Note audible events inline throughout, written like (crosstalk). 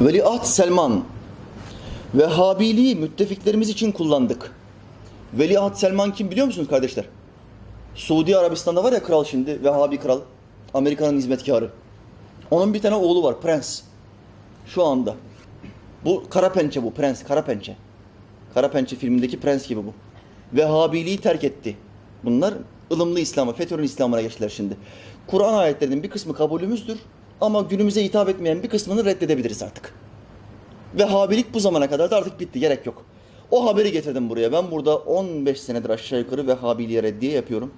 Veliaht Selman Vehhabiliği müttefiklerimiz için kullandık. Veliaht Selman kim biliyor musunuz kardeşler? Suudi Arabistan'da var ya kral şimdi, Vehhabi kral. Amerika'nın hizmetkarı. Onun bir tane oğlu var, prens. Şu anda. Bu kara pençe bu, prens, kara pençe. Kara pençe filmindeki prens gibi bu. Vehhabiliği terk etti. Bunlar ılımlı İslam'a, FETÖ'nün İslam'ına geçtiler şimdi. Kur'an ayetlerinin bir kısmı kabulümüzdür ama günümüze hitap etmeyen bir kısmını reddedebiliriz artık. Vehhabilik bu zamana kadar da artık bitti, gerek yok. O haberi getirdim buraya. Ben burada 15 senedir aşağı yukarı Vehhabiliğe reddiye yapıyorum.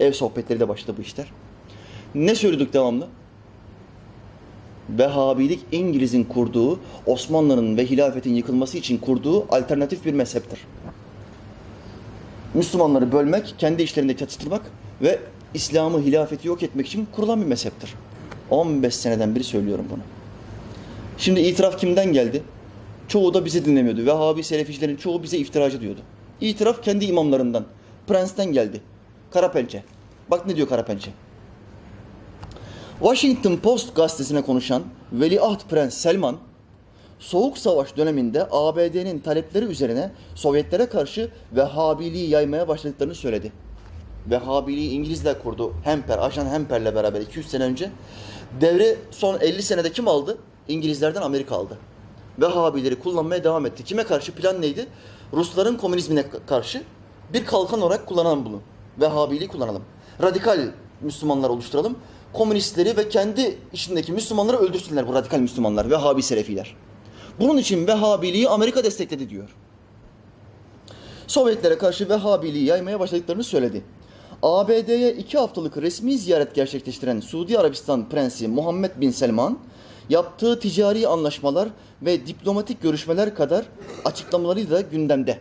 Ev sohbetleri de başladı bu işler. Ne söyledik devamlı? Vehhabilik İngiliz'in kurduğu, Osmanlı'nın ve hilafetin yıkılması için kurduğu alternatif bir mezheptir. Müslümanları bölmek, kendi işlerinde çatıştırmak ve İslam'ı, hilafeti yok etmek için kurulan bir mezheptir. 15 seneden beri söylüyorum bunu. Şimdi itiraf kimden geldi? Çoğu da bizi dinlemiyordu. Vehhabi Seleficilerin çoğu bize iftiracı diyordu. İtiraf kendi imamlarından. Prens'ten geldi. Karapençe. Bak ne diyor Karapençe. Washington Post gazetesine konuşan Veliaht Prens Selman, Soğuk Savaş döneminde ABD'nin talepleri üzerine Sovyetlere karşı Vehhabiliği yaymaya başladıklarını söyledi. Vehhabiliği İngilizler kurdu. Hemper, Ajan Hemper'le beraber 200 sene önce. Devre son 50 senede kim aldı? İngilizlerden Amerika aldı. Vehhabileri kullanmaya devam etti. Kime karşı? Plan neydi? Rusların komünizmine karşı bir kalkan olarak kullanalım bunu. Vehhabiliği kullanalım. Radikal Müslümanlar oluşturalım. Komünistleri ve kendi içindeki Müslümanları öldürsünler bu radikal Müslümanlar, Vehhabi Selefiler. Bunun için Vehhabiliği Amerika destekledi diyor. Sovyetlere karşı Vehhabiliği yaymaya başladıklarını söyledi. ABD'ye iki haftalık resmi ziyaret gerçekleştiren Suudi Arabistan Prensi Muhammed Bin Selman, yaptığı ticari anlaşmalar ve diplomatik görüşmeler kadar açıklamaları da gündemde.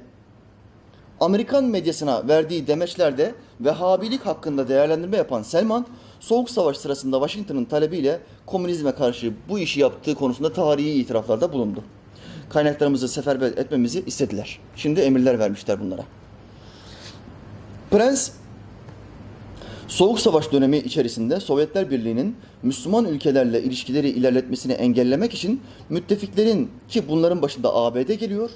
Amerikan medyasına verdiği demeçlerde Vehhabilik hakkında değerlendirme yapan Selman, Soğuk Savaş sırasında Washington'ın talebiyle komünizme karşı bu işi yaptığı konusunda tarihi itiraflarda bulundu. Kaynaklarımızı seferber etmemizi istediler. Şimdi emirler vermişler bunlara. Prens Soğuk Savaş dönemi içerisinde Sovyetler Birliği'nin Müslüman ülkelerle ilişkileri ilerletmesini engellemek için müttefiklerin ki bunların başında ABD geliyor,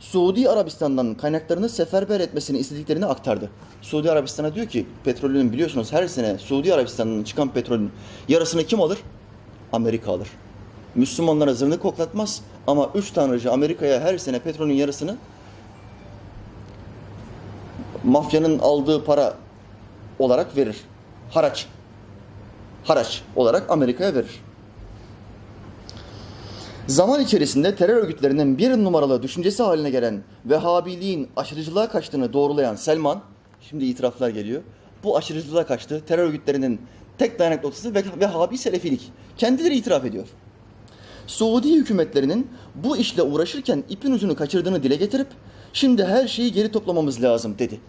Suudi Arabistan'dan kaynaklarını seferber etmesini istediklerini aktardı. Suudi Arabistan'a diyor ki petrolünün biliyorsunuz her sene Suudi Arabistan'dan çıkan petrolün yarısını kim alır? Amerika alır. Müslümanlara zırnı koklatmaz ama üç tanrıcı Amerika'ya her sene petrolün yarısını mafyanın aldığı para olarak verir. Haraç. Haraç olarak Amerika'ya verir. Zaman içerisinde terör örgütlerinin bir numaralı düşüncesi haline gelen Vehhabiliğin aşırıcılığa kaçtığını doğrulayan Selman, şimdi itiraflar geliyor. Bu aşırıcılığa kaçtı. Terör örgütlerinin tek dayanak noktası Ve- Vehhabi Selefilik. Kendileri itiraf ediyor. Suudi hükümetlerinin bu işle uğraşırken ipin ucunu kaçırdığını dile getirip şimdi her şeyi geri toplamamız lazım dedi.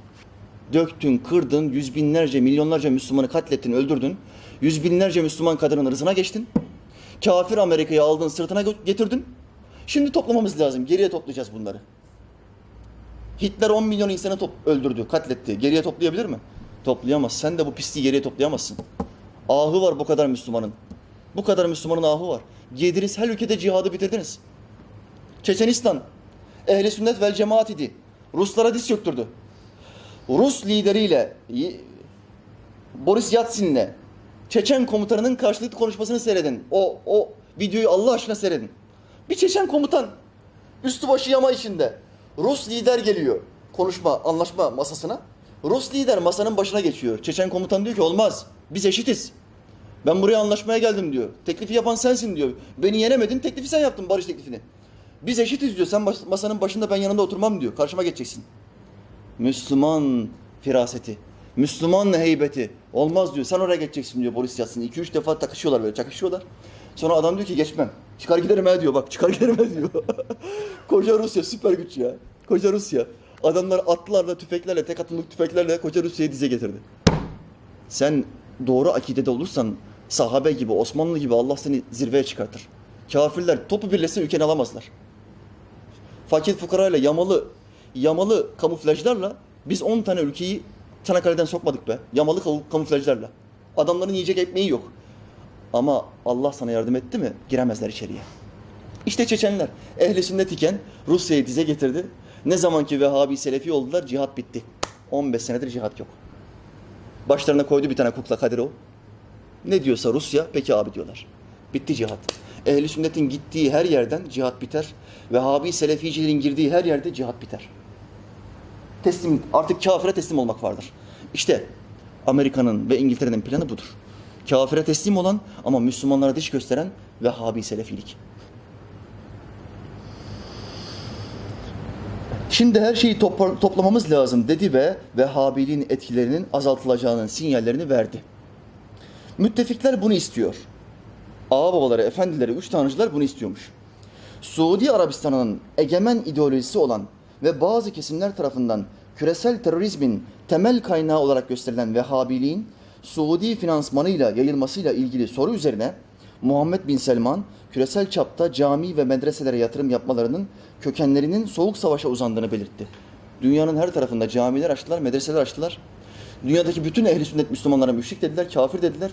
Döktün, kırdın, yüz binlerce, milyonlarca Müslümanı katlettin, öldürdün. Yüz binlerce Müslüman kadının ırzına geçtin. Kafir Amerika'yı aldın, sırtına getirdin. Şimdi toplamamız lazım. Geriye toplayacağız bunları. Hitler 10 milyon insanı top öldürdü, katletti. Geriye toplayabilir mi? Toplayamaz. Sen de bu pisliği geriye toplayamazsın. Ahı var bu kadar Müslümanın. Bu kadar Müslümanın ahı var. Yediniz her ülkede cihadı bitirdiniz. Çeçenistan, ehli sünnet vel cemaat idi. Ruslara diz çöktürdü. Rus lideriyle Boris Yeltsin'le Çeçen komutanının karşılıklı konuşmasını seyredin. O o videoyu Allah aşkına seyredin. Bir Çeçen komutan üstü başı yama içinde. Rus lider geliyor konuşma anlaşma masasına. Rus lider masanın başına geçiyor. Çeçen komutan diyor ki olmaz. Biz eşitiz. Ben buraya anlaşmaya geldim diyor. Teklifi yapan sensin diyor. Beni yenemedin, teklifi sen yaptın barış teklifini. Biz eşitiz diyor. Sen masanın başında ben yanında oturmam diyor. Karşıma geçeceksin. Müslüman firaseti, Müslüman heybeti olmaz diyor. Sen oraya geçeceksin diyor Boris Yeltsin. 2-3 defa takışıyorlar böyle çakışıyorlar. Sonra adam diyor ki geçmem. Çıkar giderim ha diyor bak çıkar giderim ha diyor. (laughs) koca Rusya süper güç ya. Koca Rusya. Adamlar atlılarla, tüfeklerle, tek atımlık tüfeklerle koca Rusya'yı dize getirdi. Sen doğru akidede olursan sahabe gibi, Osmanlı gibi Allah seni zirveye çıkartır. Kafirler topu birleşse ülkeni alamazlar. Fakir fukarayla yamalı yamalı kamuflajlarla biz 10 tane ülkeyi Çanakkale'den sokmadık be. Yamalı kamu- kamuflajlarla. Adamların yiyecek ekmeği yok. Ama Allah sana yardım etti mi giremezler içeriye. İşte Çeçenler. Ehli sünnet iken Rusya'yı dize getirdi. Ne zaman ki Vehhabi Selefi oldular cihat bitti. 15 senedir cihat yok. Başlarına koydu bir tane kukla Kadirov. Ne diyorsa Rusya peki abi diyorlar. Bitti cihat. Ehli sünnetin gittiği her yerden cihat biter. Vehhabi Seleficilerin girdiği her yerde cihat biter. Teslim, artık kafire teslim olmak vardır. İşte Amerika'nın ve İngiltere'nin planı budur. Kafire teslim olan ama Müslümanlara diş gösteren Vehhabi Selefilik. Şimdi her şeyi topla- toplamamız lazım dedi ve Vehhabiliğin etkilerinin azaltılacağının sinyallerini verdi. Müttefikler bunu istiyor. Ağa babaları, efendileri, üç tanrıcılar bunu istiyormuş. Suudi Arabistan'ın egemen ideolojisi olan ve bazı kesimler tarafından küresel terörizmin temel kaynağı olarak gösterilen Vehhabiliğin Suudi finansmanıyla yayılmasıyla ilgili soru üzerine Muhammed Bin Selman küresel çapta cami ve medreselere yatırım yapmalarının kökenlerinin soğuk savaşa uzandığını belirtti. Dünyanın her tarafında camiler açtılar, medreseler açtılar. Dünyadaki bütün ehli sünnet Müslümanlara müşrik dediler, kafir dediler.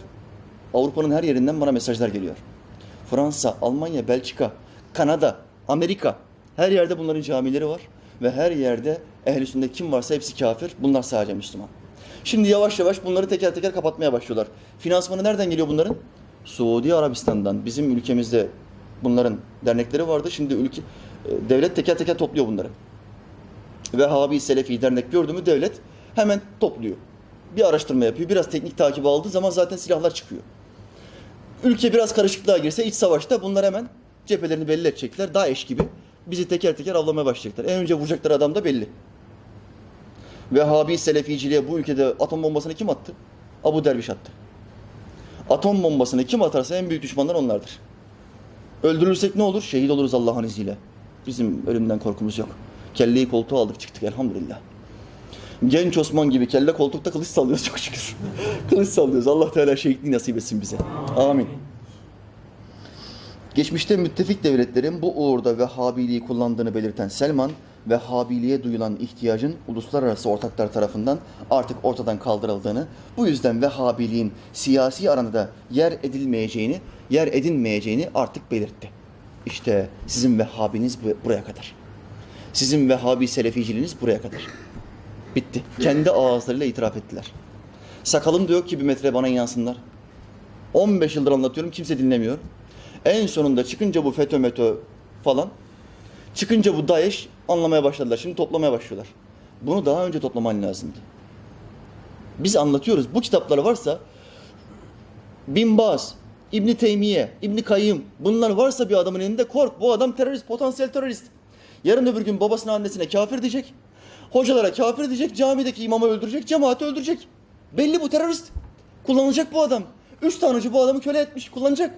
Avrupa'nın her yerinden bana mesajlar geliyor. Fransa, Almanya, Belçika, Kanada, Amerika her yerde bunların camileri var ve her yerde ehl sünnet kim varsa hepsi kafir. Bunlar sadece Müslüman. Şimdi yavaş yavaş bunları teker teker kapatmaya başlıyorlar. Finansmanı nereden geliyor bunların? Suudi Arabistan'dan. Bizim ülkemizde bunların dernekleri vardı. Şimdi ülke e, devlet teker teker topluyor bunları. Vehhabi Selefi dernek gördü mü devlet hemen topluyor. Bir araştırma yapıyor. Biraz teknik takip aldığı zaman zaten silahlar çıkıyor. Ülke biraz karışıklığa girse iç savaşta bunlar hemen cephelerini belli edecekler. Daesh gibi bizi teker teker avlamaya başlayacaklar. En önce vuracakları adam da belli. Vehhabi Seleficiliğe bu ülkede atom bombasını kim attı? Abu Derviş attı. Atom bombasını kim atarsa en büyük düşmanlar onlardır. Öldürülürsek ne olur? Şehit oluruz Allah'ın izniyle. Bizim ölümden korkumuz yok. Kelleyi koltuğa aldık çıktık elhamdülillah. Genç Osman gibi kelle koltukta kılıç sallıyoruz çok şükür. (laughs) kılıç sallıyoruz. Allah Teala şehitliği nasip etsin bize. Amin. Geçmişte müttefik devletlerin bu uğurda Vehhabiliği kullandığını belirten Selman, Vehhabiliğe duyulan ihtiyacın uluslararası ortaklar tarafından artık ortadan kaldırıldığını, bu yüzden Vehhabiliğin siyasi aranada yer edilmeyeceğini, yer edinmeyeceğini artık belirtti. İşte sizin Vehhabiniz bu- buraya kadar. Sizin Vehhabi Seleficiliğiniz buraya kadar. Bitti. Kendi ağızlarıyla itiraf ettiler. Sakalım da yok ki bir metre bana inansınlar. 15 yıldır anlatıyorum kimse dinlemiyor. En sonunda çıkınca bu FETÖ METÖ falan çıkınca bu DAEŞ anlamaya başladılar. Şimdi toplamaya başlıyorlar. Bunu daha önce toplaman lazımdı. Biz anlatıyoruz. Bu kitapları varsa Bin Baz, İbni Teymiye, İbni Kayyım bunlar varsa bir adamın elinde kork. Bu adam terörist, potansiyel terörist. Yarın öbür gün babasına annesine kafir diyecek. Hocalara kafir diyecek, camideki imamı öldürecek, cemaati öldürecek. Belli bu terörist. Kullanılacak bu adam. Üç tanrıcı bu adamı köle etmiş, kullanacak.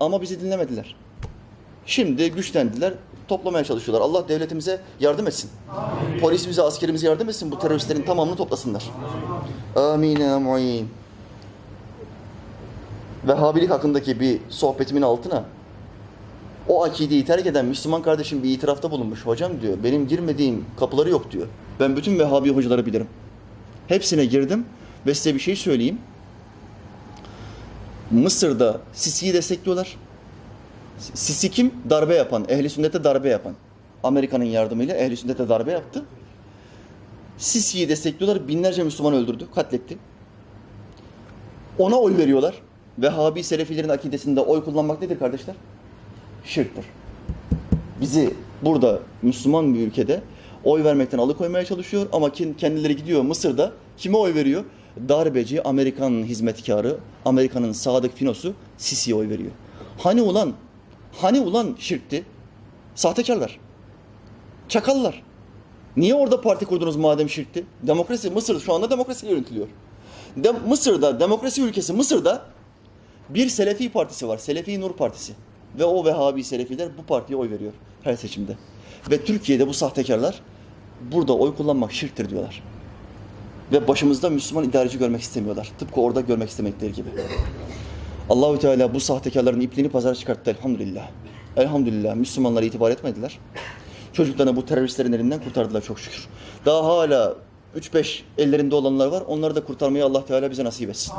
Ama bizi dinlemediler. Şimdi güçlendiler, toplamaya çalışıyorlar. Allah devletimize yardım etsin. Polisimize, askerimize yardım etsin. Bu teröristlerin tamamını toplasınlar. Amin ya mu'in. Vehhabilik hakkındaki bir sohbetimin altına o akideyi terk eden Müslüman kardeşim bir itirafta bulunmuş. Hocam diyor benim girmediğim kapıları yok diyor. Ben bütün Vehhabi hocaları bilirim. Hepsine girdim ve size bir şey söyleyeyim. Mısır'da Sisi'yi destekliyorlar. Sisi kim? Darbe yapan, ehli sünnete darbe yapan. Amerika'nın yardımıyla ehli sünnete darbe yaptı. Sisi'yi destekliyorlar. Binlerce Müslüman öldürdü, katletti. Ona oy veriyorlar. Vehhabi Selefilerin akidesinde oy kullanmak nedir kardeşler? Şirktir. Bizi burada Müslüman bir ülkede oy vermekten alıkoymaya çalışıyor ama kendileri gidiyor Mısır'da kime oy veriyor? Darbeci, Amerikan hizmetkarı, Amerika'nın sadık finosu Sisi'ye oy veriyor. Hani ulan, hani ulan şirkti? Sahtekarlar. Çakallar. Niye orada parti kurdunuz madem şirkti? Demokrasi, Mısır şu anda demokrasiyle yönetiliyor. De, Mısır'da, demokrasi ülkesi Mısır'da bir Selefi partisi var. Selefi Nur Partisi. Ve o Vehhabi Selefiler bu partiye oy veriyor her seçimde. Ve Türkiye'de bu sahtekarlar burada oy kullanmak şirktir diyorlar. Ve başımızda Müslüman idareci görmek istemiyorlar. Tıpkı orada görmek istemekleri gibi. Allahü Teala bu sahtekarların ipliğini pazara çıkarttı elhamdülillah. Elhamdülillah Müslümanlara itibar etmediler. Çocuklarını bu teröristlerin elinden kurtardılar çok şükür. Daha hala 3-5 ellerinde olanlar var. Onları da kurtarmayı Allah Teala bize nasip etsin.